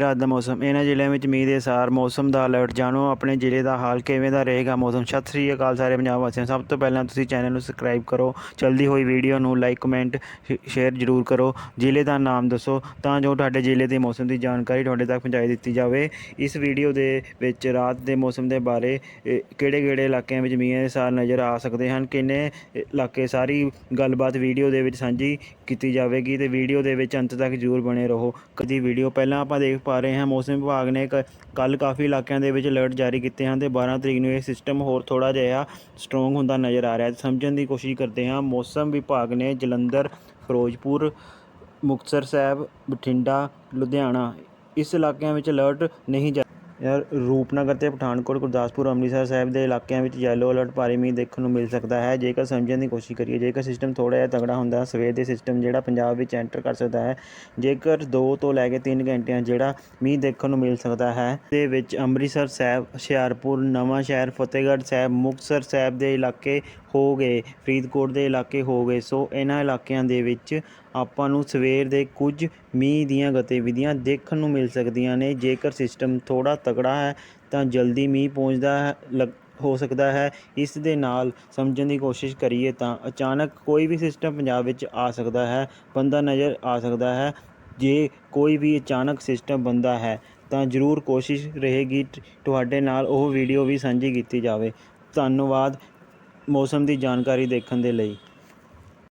ਰਾਤ ਦਾ ਮੌਸਮ। ਇਹਨਾਂ ਜ਼ਿਲ੍ਹਿਆਂ ਵਿੱਚ ਮੀਂਹ ਦੇ ਸਾਰ ਮੌਸਮ ਦਾ ਅਲਰਟ। ਜਾਣੋ ਆਪਣੇ ਜ਼ਿਲ੍ਹੇ ਦਾ ਹਾਲ ਕਿਵੇਂ ਦਾ ਰਹੇਗਾ ਮੌਸਮ। ਸਤਿ ਸ੍ਰੀ ਅਕਾਲ ਸਾਰੇ ਪੰਜਾਬ ਵਾਸੀਆਂ। ਸਭ ਤੋਂ ਪਹਿਲਾਂ ਤੁਸੀਂ ਚੈਨਲ ਨੂੰ ਸਬਸਕ੍ਰਾਈਬ ਕਰੋ। ਚਲਦੀ ਹੋਈ ਵੀਡੀਓ ਨੂੰ ਲਾਈਕ, ਕਮੈਂਟ ਸ਼ੇਅਰ ਜ਼ਰੂਰ ਕਰੋ। ਜ਼ਿਲ੍ਹੇ ਦਾ ਨਾਮ ਦੱਸੋ ਤਾਂ ਜੋ ਤੁਹਾਡੇ ਜ਼ਿਲ੍ਹੇ ਦੇ ਮੌਸਮ ਦੀ ਜਾਣਕਾਰੀ ਤੁਹਾਡੇ ਤੱਕ ਪਹੁੰਚਾਈ ਦਿੱਤੀ ਜਾਵੇ। ਇਸ ਵੀਡੀਓ ਦੇ ਵਿੱਚ ਰਾਤ ਦੇ ਮੌਸਮ ਦੇ ਬਾਰੇ ਕਿਹੜੇ ਕਿਹੜੇ ਇਲਾਕਿਆਂ ਵਿੱਚ ਮੀਂਹ ਦੇ ਸਾਰ ਨਜ਼ਰ ਆ ਸਕਦੇ ਹਨ, ਕਿੰਨੇ ਇਲਾਕੇ ਸਾਰੀ ਗੱਲਬਾਤ ਵੀਡੀਓ ਦੇ ਵਿੱਚ ਸਾਂਝੀ ਕੀਤੀ ਜਾਵੇਗੀ ਤੇ ਵੀਡੀਓ ਦੇ ਵਿੱਚ ਅੰਤ ਤੱਕ ਜ਼ਰੂਰ ਬਣੇ ਰਹੋ। ਕਦੀ ਵੀਡੀਓ ਪਹਿਲਾਂ ਆਪਾਂ ਦੇਖ ਪਾ ਰਹੇ ਹਾਂ। ਮੌਸਮ ਵਿਭਾਗ ਨੇ ਕੱਲ ਕਾਫੀ ਇਲਾਕਿਆਂ ਦੇ ਵਿੱਚ ਅਲਰਟ ਜਾਰੀ ਕੀਤੇ ਹਨ ਤੇ 12 ਤਰੀਕ ਨੂੰ ਇਹ ਸਿਸਟਮ ਹੋਰ ਥੋੜਾ ਜਿਹਾ ਸਟਰੋਂਗ ਹੁੰਦਾ ਨਜ਼ਰ ਆ ਰਿਹਾ ਹੈ। ਸਮਝਣ ਦੀ ਕੋਸ਼ਿਸ਼ ਕਰਦੇ ਹਾਂ। ਮੌਸਮ ਵਿਭਾਗ ਨੇ ਜਲੰਧਰ, ਫਿਰੋਜ਼ਪੁਰ, ਮੁਕਤਸਰ ਸਾਹਿਬ, ਬਠਿੰਡਾ, ਲੁਧਿਆਣਾ ਇਸ ਇਲਾਕਿਆਂ ਵਿੱਚ ਅਲਰਟ ਨਹੀਂ ਜਾ ਰੂਪਨਗਰ ਅਤੇ ਪਠਾਨਕੋਟ, ਗੁਰਦਾਸਪੁਰ, ਅੰਮ੍ਰਿਤਸਰ ਸਾਹਿਬ ਦੇ ਇਲਾਕਿਆਂ ਵਿੱਚ ਯੈਲੋ ਅਲਰਟ ਭਾਰੀ ਮੀਂਹ ਦੇਖਣ ਨੂੰ ਮਿਲ ਸਕਦਾ ਹੈ। ਜੇਕਰ ਸਮਝਣ ਦੀ ਕੋਸ਼ਿਸ਼ ਕਰੀਏ, ਜੇਕਰ ਸਿਸਟਮ ਥੋੜ੍ਹਾ ਜਿਹਾ ਤਗੜਾ ਹੁੰਦਾ, ਸਵੇਰ ਦੇ ਸਿਸਟਮ ਜਿਹੜਾ ਪੰਜਾਬ ਵਿੱਚ ਐਂਟਰ ਕਰ ਸਕਦਾ ਹੈ। ਜੇਕਰ 2 ਤੋਂ ਲੈ ਕੇ 3 ਘੰਟਿਆਂ ਜਿਹੜਾ ਮੀਂਹ ਦੇਖਣ ਨੂੰ ਮਿਲ ਸਕਦਾ ਹੈ, ਦੇ ਵਿੱਚ ਅੰਮ੍ਰਿਤਸਰ ਸਾਹਿਬ, ਹੁਸ਼ਿਆਰਪੁਰ ਨਵਾਂ ਸ਼ਹਿਰ ਫਤਿਹਗੜ੍ਹ ਸਾਹਿਬ, ਮੁਕਤਸਰ ਸਾਹਿਬ ਦੇ ਇਲਾਕੇ ਹੋ ਗਏ, ਫਰੀਦਕੋਟ ਦੇ ਇਲਾਕੇ ਹੋ ਗਏ। ਸੋ ਇਹਨਾਂ ਇਲਾਕਿਆਂ ਦੇ ਵਿੱਚ ਆਪਾਂ ਨੂੰ ਸਵੇਰ ਦੇ ਕੁਝ ਮੀਂਹ ਦੀਆਂ ਗਤੀਵਿਧੀਆਂ ਦੇਖਣ ਨੂੰ ਮਿਲ ਸਕਦੀਆਂ ਨੇ। ਜੇਕਰ ਸਿਸਟਮ ਥੋੜਾ ਤਕੜਾ ਹੈ, ਤਾਂ ਜਲਦੀ ਮੀਂਹ ਪਹੁੰਚਦਾ ਹੈ, ਲੱਗ- ਹੋ ਸਕਦਾ ਹੈ। ਇਸ ਦੇ ਨਾਲ ਸਮਝਣ ਦੀ ਕੋਸ਼ਿਸ਼ ਕਰੀਏ ਤਾਂ ਅਚਾਨਕ ਕੋਈ ਵੀ ਸਿਸਟਮ ਪੰਜਾਬ ਵਿੱਚ ਆ ਸਕਦਾ ਹੈ, ਬੰਦਾ ਨਜ਼ਰ ਆ ਸਕਦਾ ਹੈ। ਜੇ ਕੋਈ ਵੀ ਅਚਾਨਕ ਸਿਸਟਮ ਬੰਦਾ ਹੈ, ਤਾਂ ਜ਼ਰੂਰ ਕੋਸ਼ਿਸ਼ ਰਹੇਗੀ ਤੁਹਾਡੇ ਨਾਲ ਉਹ ਵੀਡੀਓ ਵੀ ਸਾਂਝੀ ਕੀਤੀ ਜਾਵੇ। ਧੰਨਵਾਦ। ਮੌਸਮ ਦੀ ਜਾਣਕਾਰੀ ਦੇਖਣ ਦੇ ਲਈ।